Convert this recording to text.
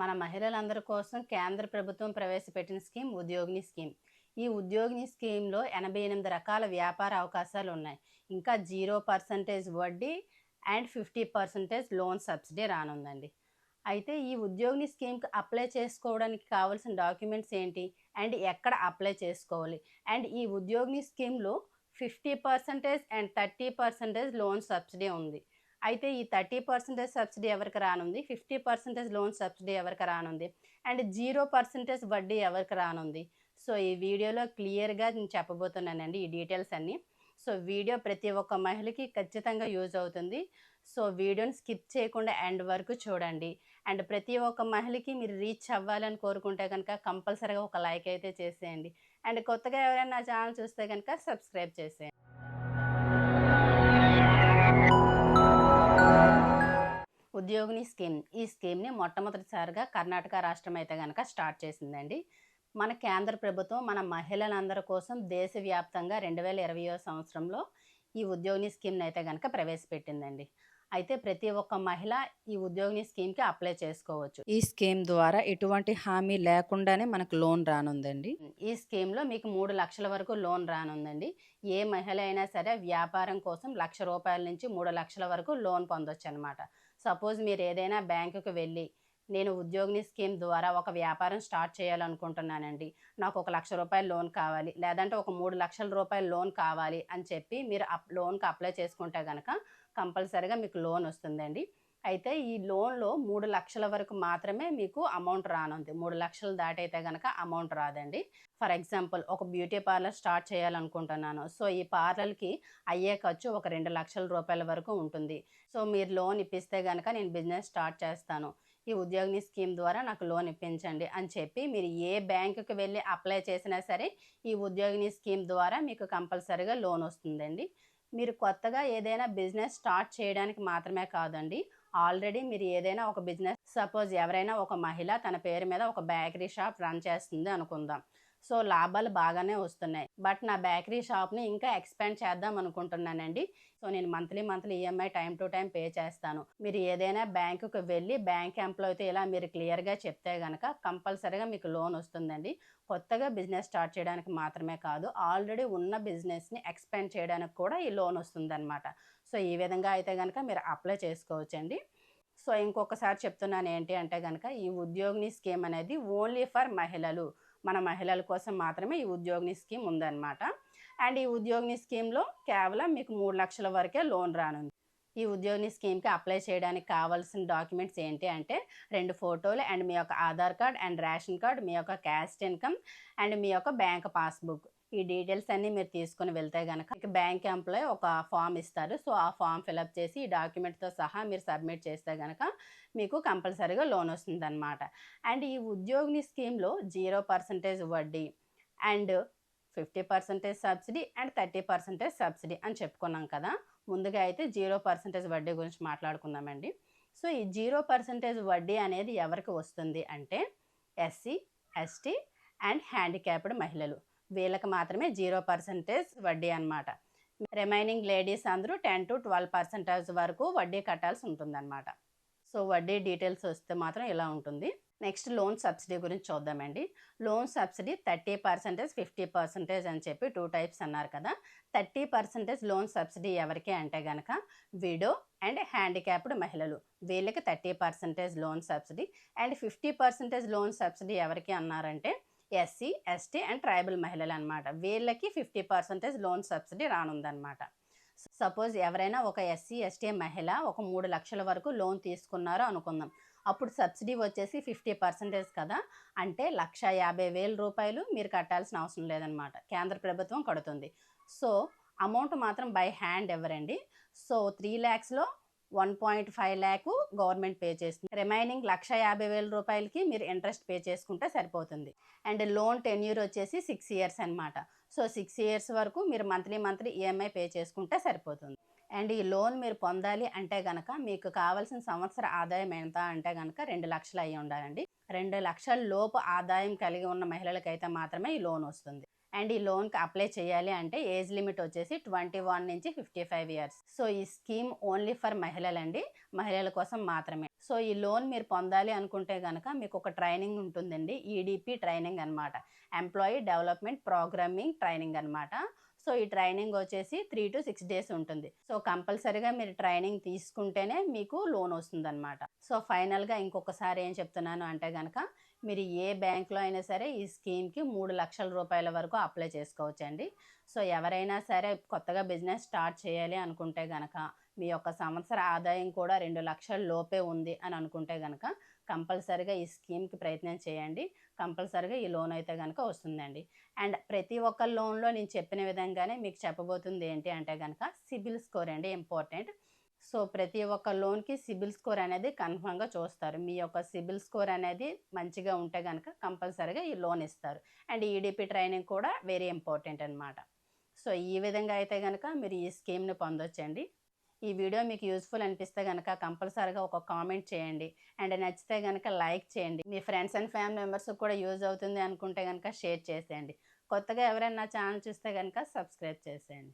మన మహిళలందరి కోసం కేంద్ర ప్రభుత్వం ప్రవేశపెట్టిన స్కీమ్ ఉద్యోగిని స్కీమ్. ఈ ఉద్యోగిని స్కీమ్లో ఎనభై ఎనిమిది రకాల వ్యాపార అవకాశాలు ఉన్నాయి. ఇంకా జీరో పర్సంటేజ్ వడ్డీ and fifty percentage loan subsidy రానుందండి. అయితే ఈ ఉద్యోగిని స్కీమ్కి అప్లై చేసుకోవడానికి కావాల్సిన డాక్యుమెంట్స్ ఏంటి? అండ్ ఎక్కడ అప్లై చేసుకోవాలి? అండ్ ఈ ఉద్యోగిని స్కీమ్లో fifty percentage and thirty percentage loan subsidy ఉంది. అయితే ఈ థర్టీ పర్సెంటేజ్ సబ్సిడీ ఎవరికి రానుంది? ఫిఫ్టీ పర్సెంటేజ్ లోన్ సబ్సిడీ ఎవరికి రానుంది? అండ్ జీరో పర్సెంటేజ్ వడ్డీ ఎవరికి రానుంది? సో ఈ వీడియోలో క్లియర్గా నేను చెప్పబోతున్నానండి ఈ డీటెయిల్స్ అన్నీ. సో వీడియో ప్రతి ఒక్క మహిళకి ఖచ్చితంగా యూజ్ అవుతుంది. సో వీడియోని స్కిప్ చేయకుండా ఎండ్ వరకు చూడండి. అండ్ ప్రతి ఒక్క మహిళకి మీరు రీచ్ అవ్వాలని కోరుకుంటే కనుక కంపల్సరీగా ఒక లైక్ అయితే చేసేయండి. అండ్ కొత్తగా ఎవరైనా నా ఛానల్ చూస్తే కనుక సబ్స్క్రైబ్ చేసేయండి. ఉద్యోగిని స్కీమ్ ఈ స్కీమ్ని మొట్టమొదటిసారిగా కర్ణాటక రాష్ట్రం అయితే కనుక స్టార్ట్ చేసిందండి. మన కేంద్ర ప్రభుత్వం మన మహిళలందరి కోసం దేశవ్యాప్తంగా రెండు వేల ఇరవయో సంవత్సరంలో ఈ ఉద్యోగిని స్కీమ్ని అయితే కనుక ప్రవేశపెట్టిందండి. అయితే ప్రతి ఒక్క మహిళ ఈ ఉద్యోగిని స్కీమ్కి అప్లై చేసుకోవచ్చు. ఈ స్కీమ్ ద్వారా ఎటువంటి హామీ లేకుండానే మనకు లోన్ రానుందండి. ఈ స్కీమ్లో మీకు మూడు లక్షల వరకు లోన్ రానుందండి. ఏ మహిళ అయినా సరే వ్యాపారం కోసం లక్ష రూపాయల నుంచి మూడు లక్షల వరకు లోన్ పొందొచ్చు అనమాట సపోజ్ మీరు ఏదైనా బ్యాంకుకి వెళ్ళి నేను ఉద్యోగిని స్కీమ్ ద్వారా ఒక వ్యాపారం స్టార్ట్ చేయాలనుకుంటున్నానండి. నాకు ఒక లక్ష రూపాయల లోన్ కావాలి లేదంటే ఒక మూడు లక్షల రూపాయల లోన్ కావాలి అని చెప్పి మీరు అప్ లోన్కి అప్లై చేసుకుంటే కనుక కంపల్సరీగా మీకు లోన్ వస్తుందండి. అయితే ఈ లోన్లో మూడు లక్షల వరకు మాత్రమే మీకు అమౌంట్ రానుంది. మూడు లక్షలు దాటైతే కనుక అమౌంట్ రాదండి. ఫర్ ఎగ్జాంపుల్ ఒక బ్యూటీ పార్లర్ స్టార్ట్ చేయాలనుకుంటున్నాను. సో ఈ పార్లర్కి అయ్యే ఖర్చు ఒక రెండు లక్షల రూపాయల వరకు ఉంటుంది. సో మీరు లోన్ ఇప్పిస్తే కనుక నేను బిజినెస్ స్టార్ట్ చేస్తాను. ఈ ఉద్యోగిని స్కీమ్ ద్వారా నాకు లోన్ ఇప్పించండి అని చెప్పి మీరు ఏ బ్యాంకుకి వెళ్ళి అప్లై చేసినా సరే ఈ ఉద్యోగిని స్కీమ్ ద్వారా మీకు కంపల్సరీగా లోన్ వస్తుందండి. మీరు కొత్తగా ఏదైనా బిజినెస్ స్టార్ట్ చేయడానికి మాత్రమే కాదండి. ఆల్రెడీ మీరు ఏదైనా ఒక బిజినెస్ సపోజ్ ఎవరైనా ఒక మహిళ తన పేరు మీద ఒక బేకరీ షాప్ రన్ చేస్తుంది అనుకుందాం. సో లాభాలు బాగానే వస్తున్నాయి. బట్ నా బేకరీ షాప్ని ఇంకా ఎక్స్పాండ్ చేద్దాం అనుకుంటున్నానండి. సో నేను monthly monthly EMI time to time pay చేస్తాను. మీరు ఏదైనా బ్యాంకుకి వెళ్ళి బ్యాంక్ ఎంప్లాయ్తో ఇలా మీరు క్లియర్గా చెప్తే కనుక కంపల్సరీగా మీకు లోన్ వస్తుందండి. కొత్తగా బిజినెస్ స్టార్ట్ చేయడానికి మాత్రమే కాదు ఆల్రెడీ ఉన్న బిజినెస్ని ఎక్స్పాండ్ చేయడానికి కూడా ఈ లోన్ వస్తుందన్నమాట. సో ఈ విధంగా అయితే కనుక మీరు అప్లై చేసుకోవచ్చండి. సో ఇంకొకసారి చెప్తున్నాను ఏంటి అంటే కనుక ఈ ఉద్యోగిని స్కీమ్ అనేది ఓన్లీ ఫర్ మహిళలు. మన మహిళల కోసం మాత్రమే ఈ ఉద్యోగిని స్కీమ్ ఉందన్నమాట. అండ్ ఈ ఉద్యోగిని స్కీమ్లో కేవలం మీకు మూడు లక్షల వరకే లోన్ రానుంది. ఈ ఉద్యోగిని స్కీమ్కి అప్లై చేయడానికి కావాల్సిన డాక్యుమెంట్స్ ఏంటి అంటే రెండు ఫోటోలు అండ్ మీ యొక్క Aadhaar card and ration card మీ యొక్క క్యాస్ట్ ఇన్కమ్ అండ్ మీ యొక్క బ్యాంక్ పాస్బుక్. ఈ డీటెయిల్స్ అన్నీ మీరు తీసుకుని వెళ్తే కనుక బ్యాంక్ ఎంప్లాయ్ ఒక ఫామ్ ఇస్తారు. సో ఆ ఫామ్ ఫిలప్ చేసి ఈ డాక్యుమెంట్తో సహా మీరు సబ్మిట్ చేస్తే కనుక మీకు కంపల్సరీగా లోన్ వస్తుందన్నమాట. అండ్ ఈ ఉద్యోగిని స్కీమ్లో జీరో పర్సంటేజ్ వడ్డీ and fifty percentage subsidy and thirty percentage subsidy అని చెప్పుకున్నాం కదా. ముందుగా అయితే జీరో పర్సెంటేజ్ వడ్డీ గురించి మాట్లాడుకుందామండి. సో ఈ జీరో పర్సెంటేజ్ వడ్డీ అనేది ఎవరికి వస్తుంది అంటే ఎస్సీ ఎస్టీ అండ్ హ్యాండిక్యాప్డ్ మహిళలు. వీళ్ళకి మాత్రమే జీరో పర్సెంటేజ్ వడ్డీ అనమాట రిమైనింగ్ లేడీస్ అందరూ టెన్ టు ట్వెల్వ్ పర్సెంటేజ్ వరకు వడ్డీ కట్టాల్సి ఉంటుందన్నమాట. సో వడ్డీ డీటెయిల్స్ వస్తే మాత్రం ఇలా ఉంటుంది. నెక్స్ట్ లోన్ సబ్సిడీ గురించి చూద్దామండి. Loan subsidy thirty percentage fifty percentage అని చెప్పి టూ టైప్స్ అన్నారు కదా. థర్టీ పర్సెంటేజ్ లోన్ సబ్సిడీ ఎవరికి అంటే కనుక విడో అండ్ హ్యాండిక్యాప్డ్ మహిళలు. వీళ్ళకి thirty percentage loan subsidy and fifty percentage loan subsidy ఎవరికి అన్నారంటే ఎస్సీ ఎస్టీ అండ్ ట్రైబల్ మహిళలు అనమాట వీళ్ళకి ఫిఫ్టీ పర్సెంటేజ్ లోన్ సబ్సిడీ రానుందనమాట. సపోజ్ ఎవరైనా ఒక ఎస్సీ ఎస్టీ మహిళ ఒక మూడు లక్షల వరకు లోన్ తీసుకున్నారో అనుకుందాం. అప్పుడు సబ్సిడీ వచ్చేసి ఫిఫ్టీ పర్సెంటేజ్ కదా? అంటే లక్ష యాభై వేల రూపాయలు మీరు కట్టాల్సిన అవసరం లేదనమాట. కేంద్ర ప్రభుత్వం కడుతుంది. సో అమౌంట్ మాత్రం బై హ్యాండ్ ఇవ్వరండి. So three ల్యాక్స్లో one point five lakh government pay చేస్తుంది. రిమైనింగ్ లక్ష యాభై వేల రూపాయలకి మీరు ఇంట్రెస్ట్ పే చేసుకుంటే సరిపోతుంది. అండ్ లోన్ టెన్యూర్ వచ్చేసి సిక్స్ ఇయర్స్ అనమాట సో సిక్స్ ఇయర్స్ వరకు మీరు మంత్లీ మంత్లీ ఈఎంఐ పే చేసుకుంటే సరిపోతుంది. అండ్ ఈ లోన్ మీరు పొందాలి అంటే కనుక మీకు కావాల్సిన సంవత్సర ఆదాయం ఎంత అంటే కనుక రెండు లక్షలు అయ్యి ఉండాలండి. రెండు లక్షల లోపు ఆదాయం కలిగి ఉన్న మహిళలకైతే మాత్రమే ఈ లోన్ వస్తుంది. అండ్ ఈ లోన్కి అప్లై చేయాలి అంటే ఏజ్ లిమిట్ వచ్చేసి ట్వంటీ వన్ నుంచి ఫిఫ్టీ ఫైవ్ ఇయర్స్. సో ఈ స్కీమ్ ఓన్లీ ఫర్ మహిళలండి. మహిళల కోసం మాత్రమే. సో ఈ లోన్ మీరు పొందాలి అనుకుంటే కనుక మీకు ఒక ట్రైనింగ్ ఉంటుందండి. ఈడిపి ట్రైనింగ్ అనమాట ఎంప్లాయీ డెవలప్మెంట్ ప్రోగ్రామింగ్ ట్రైనింగ్ అనమాట సో ఈ ట్రైనింగ్ వచ్చేసి త్రీ టు సిక్స్ డేస్ ఉంటుంది. సో కంపల్సరీగా మీరు ట్రైనింగ్ తీసుకుంటేనే మీకు లోన్ వస్తుందన్నమాట. సో ఫైనల్గా ఇంకొకసారి ఏం చెప్తున్నాను అంటే కనుక మీరు ఏ బ్యాంక్లో అయినా సరే ఈ స్కీమ్కి మూడు లక్షల రూపాయల వరకు అప్లై చేసుకోవచ్చండి. సో ఎవరైనా సరే కొత్తగా బిజినెస్ స్టార్ట్ చేయాలి అనుకుంటే కనుక మీ యొక్క సంవత్సర ఆదాయం కూడా రెండు లక్షల లోపే ఉంది అని అనుకుంటే కనుక కంపల్సరీగా ఈ స్కీమ్కి ప్రయత్నం చేయండి. కంపల్సరీగా ఈ లోన్ అయితే కనుక వస్తుందండి. అండ్ ప్రతి ఒక్క లోన్లో నేను చెప్పిన విధంగానే మీకు చెప్పబోతుంది ఏంటి అంటే కనుక సిబిల్ స్కోర్ అండి ఇంపార్టెంట్. సో ప్రతి ఒక్క లోన్కి సిబిల్ స్కోర్ అనేది కన్ఫామ్గా చూస్తారు. మీ యొక్క సిబిల్ స్కోర్ అనేది మంచిగా ఉంటే కనుక కంపల్సరీగా ఈ లోన్ ఇస్తారు. అండ్ ఈడిపి ట్రైనింగ్ కూడా వెరీ ఇంపార్టెంట్ అనమాట సో ఈ విధంగా అయితే కనుక మీరు ఈ స్కీమ్ని పొందొచ్చండి. ఈ వీడియో మీకు యూస్ఫుల్ అనిపిస్తే కనుక కంపల్సరీగా ఒక కామెంట్ చేయండి. అండ్ నచ్చితే కనుక లైక్ చేయండి. మీ ఫ్రెండ్స్ అండ్ ఫ్యామిలీ మెంబర్స్కి కూడా యూజ్ అవుతుంది అనుకుంటే కనుక షేర్ చేసేయండి. కొత్తగా ఎవరైనా ఛానల్ చూస్తే కనుక సబ్స్క్రైబ్ చేసేయండి.